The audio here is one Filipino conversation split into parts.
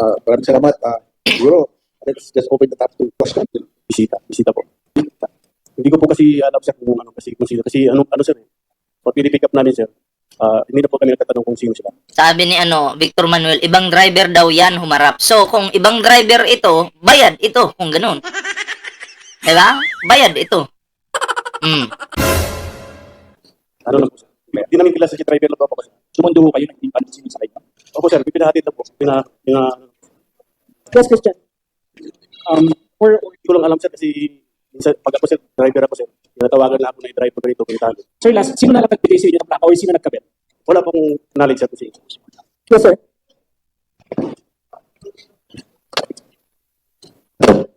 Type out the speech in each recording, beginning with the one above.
Uh, maraming salamat. Uh, siguro, let's just open the top to question. Bisita, bisita po. Bisita. Hindi ko po kasi alam sir kung ano kasi kung sino. Kasi ano, ano sir eh. Pag pinipick up namin sir, ah, hindi na po kami nagtatanong kung sino sila. Sabi ni ano, Victor Manuel, ibang driver daw yan humarap. So, kung ibang driver ito, bayad ito, kung ganun. Diba? Bayad ito. Hmm. Ano lang po sir. Hindi namin kilala si driver lang po ako sir. Sumundo ho kayo, naging pansin sa side. Opo sir, pipinahatid na po. Pina, pina, Yes, Christian. um, or, or, hindi ko lang alam sir kasi minsan, pag ako sir, driver ako sir, tinatawagan na ako na yung driver ganito, ganito. Sir, last, sino na lang nagbigay sa inyo ng plaka o sino nagkabit? Wala pong knowledge sir kasi. Yes, sir.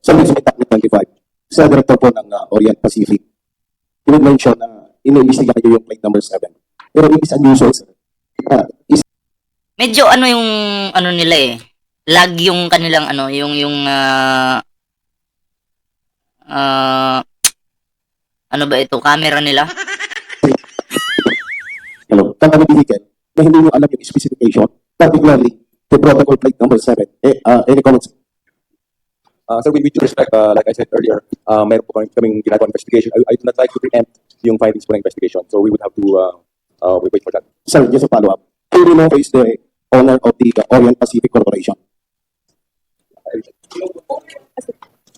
Sa Ministry Document 25, sa director po ng uh, Orient Pacific, in-mention na iniimbestiga kayo yung plate number 7. Pero it is unusual, sir. Uh, is Medyo ano yung, ano nila eh, lag yung kanilang ano, yung, yung, ah, ah, ano ba ito, camera nila? hello, company vehicle na hindi nyo alam yung specification, particularly the protocol plate number 7. Eh, uh, any comments? Uh, sir, with, due respect, uh, like I said earlier, uh, meron po kami kaming ginagawa investigation. I, I do not like to preempt yung findings po ng investigation. So we would have to uh, uh, we wait for that. Sir, just a follow-up. Do you know who is the owner of the uh, Orient Pacific Corporation?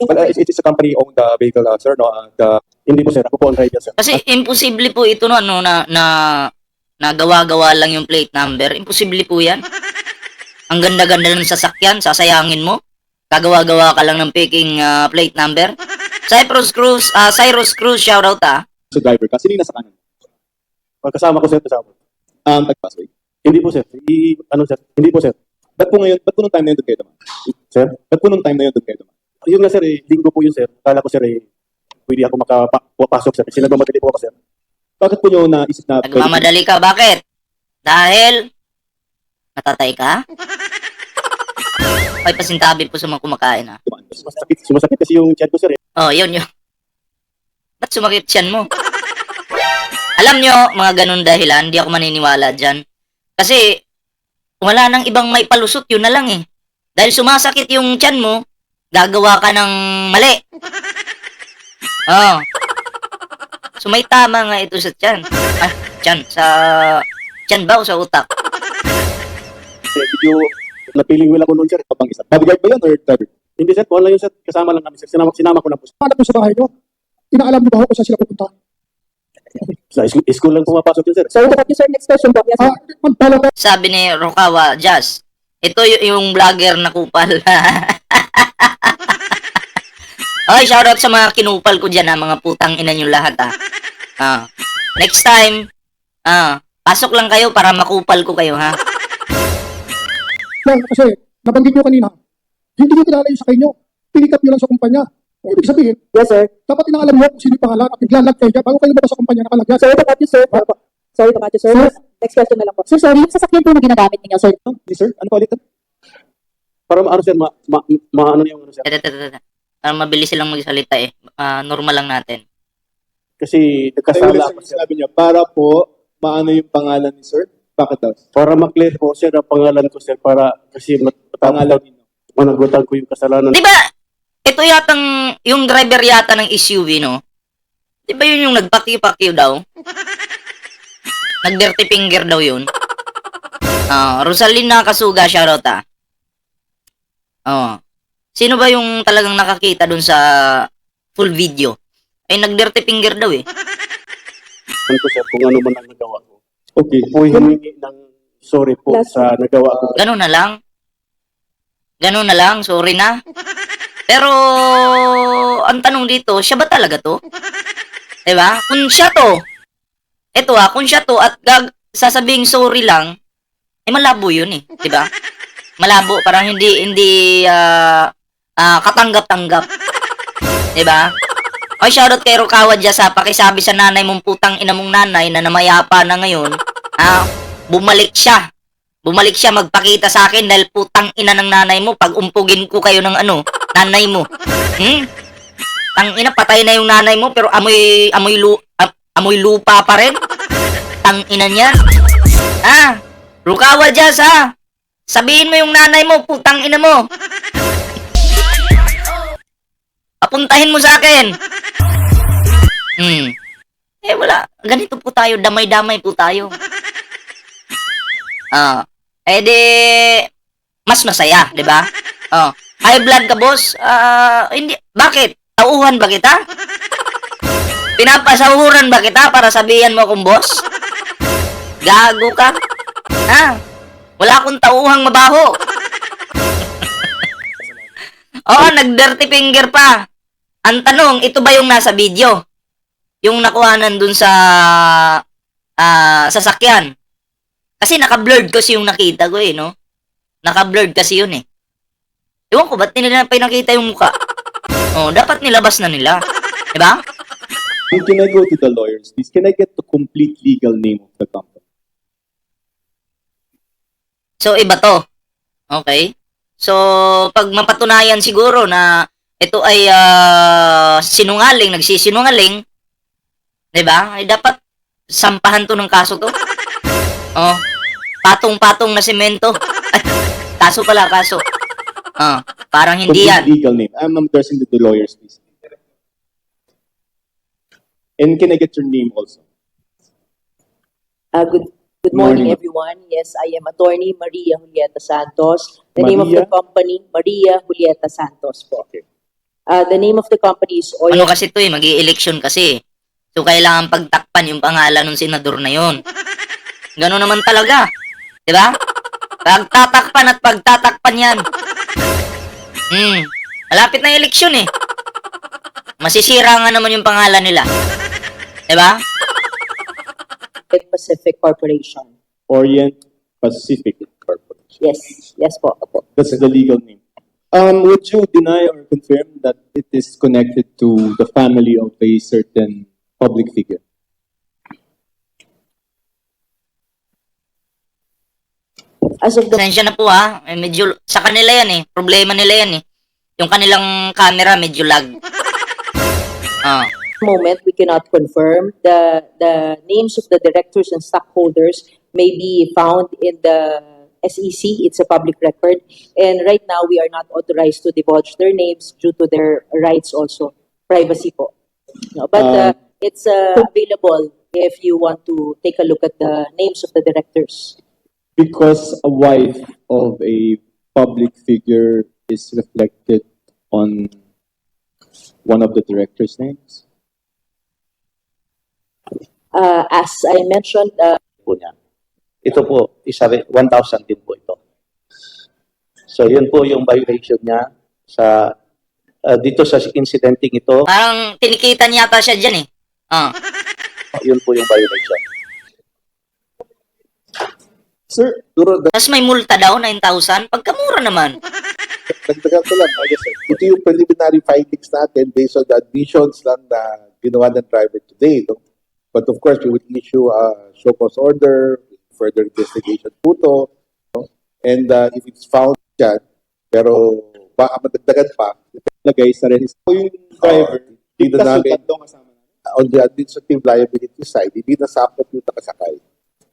But uh, it, is a company-owned uh, vehicle, uh, sir. No, uh, the, Hindi po sir, ako po ang driver sir. Kasi imposible po ito no, ano, na, na, nagawa-gawa lang yung plate number. Imposible po yan. Ang ganda-ganda ng sasakyan, sasayangin mo. Gagawa-gawa ka lang ng picking ah, plate number. Cyprus Cruz, ah Cyrus Cruz, shoutout ah. sa driver kasi nasa kanan. Pagkasama ko sir, kasama. Um, nag-passway. Hindi po sir. I, ano sir? Hindi po sir. Ba't po ngayon, ba't po nung time na yun doon kayo naman? Sir? Ba't po nung time na yun doon kayo naman? Yun nga sir, eh, linggo po yun sir. Kala ko sir eh, pwede ako makapasok sir. Kasi nagmamadali po ako sir. Bakit po nyo naisip na Nagmamadali ka, bakit? Dahil, natatay ka? Ay, pasintabi po sa mga kumakain ah. dumaan? Sumasakit, sumasakit kasi yung chat ko sir eh. Oh, yun yun. Ba't sumakit siyan mo? Alam nyo, mga ganun dahilan, hindi ako maniniwala dyan. Kasi, wala nang ibang may palusot, yun na lang eh. Dahil sumasakit yung tiyan mo, gagawa ka ng mali. Oh. So may tama nga ito sa tiyan. Ah, tiyan. Sa tiyan ba o sa utak? Kasi medyo napiling will ako noon sir. Kapang isa. Bodyguard ba yun or driver? Hindi sir, wala yun sir. Kasama lang namin sir. Sinama, sinama ko lang po. Hanap mo sa bahay nyo. Inaalam mo ba kung saan sila pupunta? Sa school, school lang pumapasok yun sir. Sorry, about you, sir. Next question po. Yes, sir. Ah, magpala ka. Sabi ni Rokawa, Jazz, ito y- yung vlogger na kupal. Ay, shoutout sa mga kinupal ko dyan ha, mga putang ina nyo lahat ha. Ah. Next time, ah, pasok lang kayo para makupal ko kayo ha. Lang, kasi nabanggit nyo kanina, hindi nyo kilala yung sakay nyo. Pinikat nyo lang sa kumpanya. Ang ibig sabihin, yes, sir. dapat inaalam mo kung sino yung pangalan at naglalag kayo bago kayo lumabas sa kumpanya nakalagyan. Sorry about you, sir. Sorry about you, sir. Next question na lang po. Sir, sorry, yung sasakyan po na ginagamit ninyo, sir. Yes, sir. Ano pa ulit? Para ma- ano sir, ma, ma, ma ano yung ano sir. Tata, tata, tata. Para mabilis silang magsalita eh. Ah, normal lang natin. Kasi nagkasala ako sir. sinabi niyo, para po, maano yung pangalan ni sir? Bakit daw? Para maklear po sir ang pangalan ko sir. Para kasi mat- Pangalan matapos managutan ko yung kasalanan. Di ba, ito yatang, yung driver yata ng SUV, no? Di ba yun yung nagpaki-paki daw? Nag-dirty finger daw yun. Ah, Rosalina Kasuga, shoutout ah. Oh. Sino ba yung talagang nakakita dun sa full video? Ay, nag-dirty finger daw eh. Ano ko sir, kung ano man ang nagawa ko. Okay. Po humingi ng sorry po sa nagawa ko. Ganun na lang. Ganun na lang, sorry na. Pero, ang tanong dito, siya ba talaga to? 'Di ba? Kung siya to, eto ah, kung siya to at gag sasabing sorry lang, eh malabo yun eh, 'di ba? Malabo, parang hindi hindi ah ah, katanggap-tanggap. 'Di ba? Ay, shoutout kay Rukawa dyan sa pakisabi sa nanay mong putang ina mong nanay na namayapa na ngayon. Ah, bumalik siya. Bumalik siya magpakita sa akin dahil putang ina ng nanay mo pag umpugin ko kayo ng ano, nanay mo. Hmm? Tang ina patay na yung nanay mo pero amoy amoy lu am- amoy lupa pa rin. Tang ina niya. Ah, Rukawa Jazz ha. Sabihin mo yung nanay mo, putang ina mo. Papuntahin mo sa akin. Hmm. Eh, wala. Ganito po tayo. Damay-damay po tayo. Ah. Eh di, mas masaya, di ba? Oh. High blood ka, boss? Ah, hindi. Bakit? Tauhan ba kita? Pinapasahuran ba kita para sabihan mo akong boss? Gago ka? Ha? Wala akong tauhang mabaho. Oo, nag-dirty finger pa. Ang tanong, ito ba yung nasa video? Yung nakuhanan dun sa ah sasakyan. Kasi naka-blurred kasi yung nakita ko eh, no? Naka-blurred kasi yun eh. Ewan ko, ba't nila pinakita yung mukha? Oh, dapat nilabas na nila. Diba? Can I go to the lawyers, please? Can I get the complete legal name of the company? So, iba to. Okay? So, pag mapatunayan siguro na ito ay ah, sinungaling, nagsisinungaling, di ba? Ay dapat sampahan to ng kaso to. Oh, patong-patong na semento. Kaso pala, kaso. Oh, parang hindi yan. legal name. I'm addressing to the lawyers, please. And can I get your name also? Uh, good good morning, Morning. everyone. Yes, I am attorney Maria Julieta Santos. The name of Maria? the company, Maria Julieta Santos po. Okay. Uh, the name of the company is Oil Ano kasi to eh, mag election kasi. So, kailangan pagtakpan yung pangalan ng senador na yon. Gano'n naman talaga. Di ba? Pagtatakpan at pagtatakpan yan. Hmm. Malapit na eleksyon eh. Masisira nga naman yung pangalan nila. Di ba? Pacific Corporation. Orient Pacific Corporation. Yes, yes po. That's the legal name. Um, would you deny or confirm that it is connected to the family of a certain public figure? As of the Pasensya na po ha. Eh, medyo, sa kanila yan eh. Problema nila yan eh. Yung kanilang camera medyo lag. Ah. moment, we cannot confirm. The the names of the directors and stockholders may be found in the SEC. It's a public record. And right now, we are not authorized to divulge their names due to their rights also. Privacy po. No, but uh, it's uh, available if you want to take a look at the names of the directors. Because a wife of a public figure is reflected on one of the director's names? Uh, as I mentioned, uh, po niya. Ito po, isa rin, 1,000 din po ito. So, yun po yung violation niya sa ah, dito sa incidenting ito, Parang tinikitan yata siya dyan eh. Ah. yun po yung violation. Sir, duro, Tapos may multa daw, 9,000. Pagkamura naman. dagdagan ko lang. Oh, yes, sir. Ito yung preliminary findings natin based on the admissions lang na ginawa ng driver today. No? But of course, we will issue a show cause order, further investigation po to. No? And uh, if it's found dyan, pero baka madagdagan pa, Lagay sa register. So, yung driver, dito ligtas yung namin, tatlong kasama namin. on the administrative liability side, hindi nasakop yung nakasakay.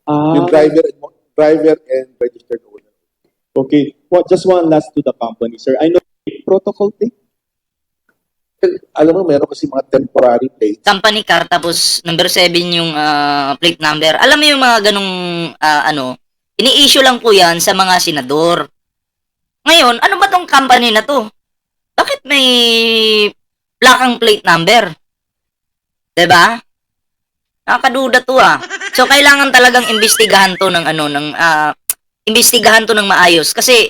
Ah, Yung driver and, driver and registered owner. okay. What, just one last to the company, sir. I know protocol thing. Alam mo, meron kasi mga temporary plates. company car tapos number 7 yung ah, plate number. Alam mo yung mga ganong ah, ano, ini-issue lang po 'yan sa mga senador. Ngayon, ano ba tong company na to? Bakit may plakang plate number? 'Di ba? Nakakaduda to ah. So kailangan talagang imbestigahan to ng ano ng ah, imbestigahan to ng maayos kasi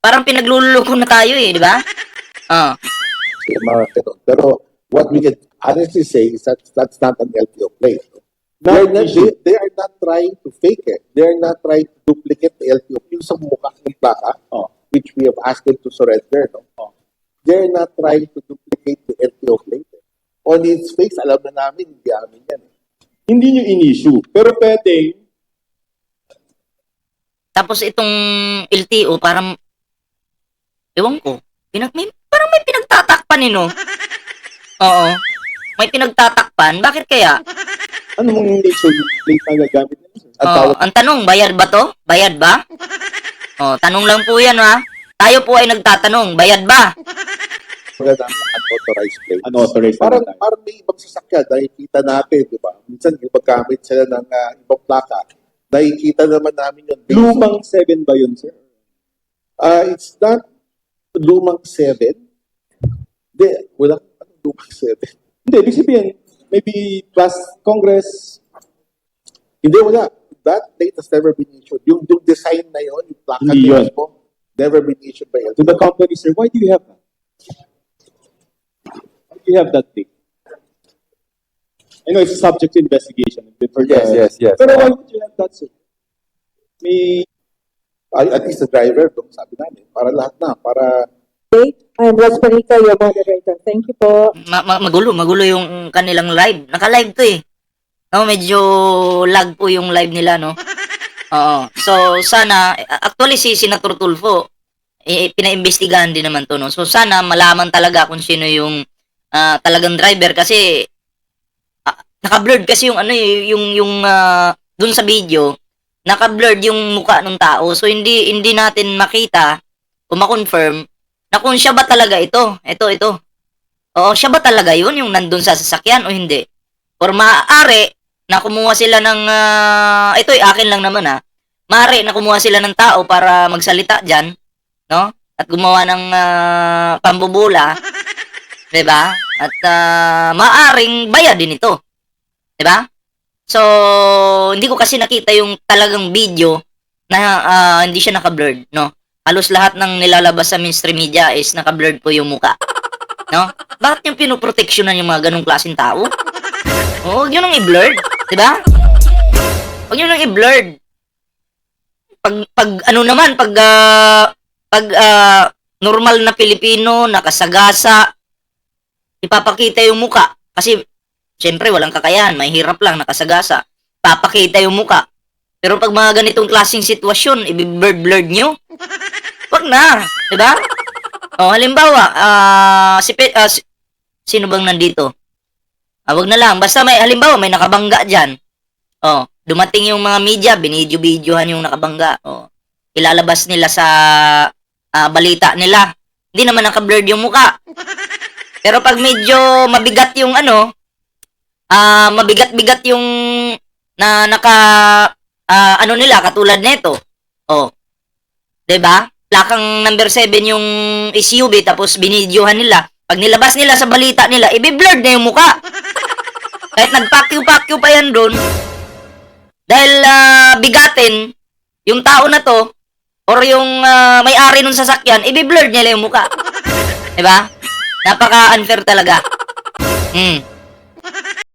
parang pinaglululoko na tayo eh, 'di ba? Ah. yung mga ganun. Pero what we can honestly say is that that's not an LTO plate. They are, not, they, they are not trying to fake it. They are not trying to duplicate the LTO. Yung sa mukha ng plaka, Oh. which we have asked them to surrender. No? They are not trying to duplicate the LTO plate. On its face, alam na namin, hindi amin yan. Hindi nyo in-issue. Pero pwedeng, Tapos itong LTO, parang, ewan ko, pinag, may, parang may pinagtatakpan eh, no? Oo. May pinagtatakpan. Bakit kaya? ano mong nature yung plate na gagamit tawag ang tanong, bayad ba to? Bayad ba? Oh, tanong lang po yan ha. Tayo po ay nagtatanong, bayad ba? Maganda ang unauthorized plates. Unauthorized na Parang, tayo. parang may ibang sasakyan, nakikita natin, di ba? Minsan, gumagamit sila ng ah, ibang plaka. Nakikita naman namin yung. Lumang 7 ba yun, sir? Ah, it's not lumang 7. Hindi, walang ano, lumang 7. Hindi, ibig sabihin, maybe plus Congress, Hindi, wala. That date has never been issued. Yung, yung design na yun, yung plaka Hindi na yun. mo, never been issued by to the LTO. company, sir, why do you have that? You have that thing? I know it's subject to investigation. For the- Yes, yes, yes. Pero why would you have that, sir? May Ay, at least the driver, doon sabi namin, para lahat na, para I'm Ros Perica, your moderator. Thank you po. Ma- ma- magulo, magulo yung kanilang live. Naka-live to eh. No, medyo lag po yung live nila, no? Oo. So, sana, actually si Senator Tulfo, eh, pinaimbestigahan din naman to, no? So, sana malaman talaga kung sino yung ah, talagang driver kasi ah, naka-blurred kasi yung ano eh, yung yung ah, dun sa video, naka-blurred yung mukha ng tao. So, hindi hindi natin makita o ma-confirm na kung siya ba talaga ito. Ito, ito. Oo, siya ba talaga yun, yung nandun sa sasakyan o hindi? Or maaari na kumuha sila ng, ah, ito ay akin lang naman ha, maaari na kumuha sila ng tao para magsalita dyan, no? At gumawa ng ah, pambubula, 'di ba? At ah, maaring bayad din ito. 'Di ba? So, hindi ko kasi nakita yung talagang video na ah, hindi siya naka-blurred, no? Halos lahat ng nilalabas sa mainstream media is naka-blurred po yung muka. No? Bakit yung pinoproteksyonan yung mga ganong klaseng tao? Oh, huwag nyo nang i-blurred. Di ba? Huwag nyo nang i-blurred. Pag, pag, ano naman, pag, ah, pag, ah, normal na Pilipino, nakasagasa, ipapakita yung muka. Kasi, syempre, walang kakayahan, may hirap lang, nakasagasa. Papakita yung muka. Pero pag mga ganitong klaseng sitwasyon, i-blurred nyo, wag na. Di ba? O, halimbawa, ah, si, Pe- ah, si- sino bang nandito? Ah, wag na lang. Basta may, halimbawa, may nakabangga dyan. Oh, dumating yung mga media, binidyo-bidyohan yung nakabangga. Oh, ilalabas nila sa ah, balita nila. Hindi naman naka-blurred yung muka. Pero pag medyo mabigat yung ano, ah, mabigat-bigat yung na naka ah, ano nila katulad nito. Oh. 'Di ba? Plakang number 7 yung SUV tapos binidyohan nila. Pag nilabas nila sa balita nila, ibi-blurred na yung muka. Kahit nagpakyu-pakyu pa yan doon. Dahil ah, bigatin yung tao na to or yung ah, may-ari ng sasakyan, ibi-blurred nila yung muka. 'Di ba? Napaka-unfair talaga. Hmm.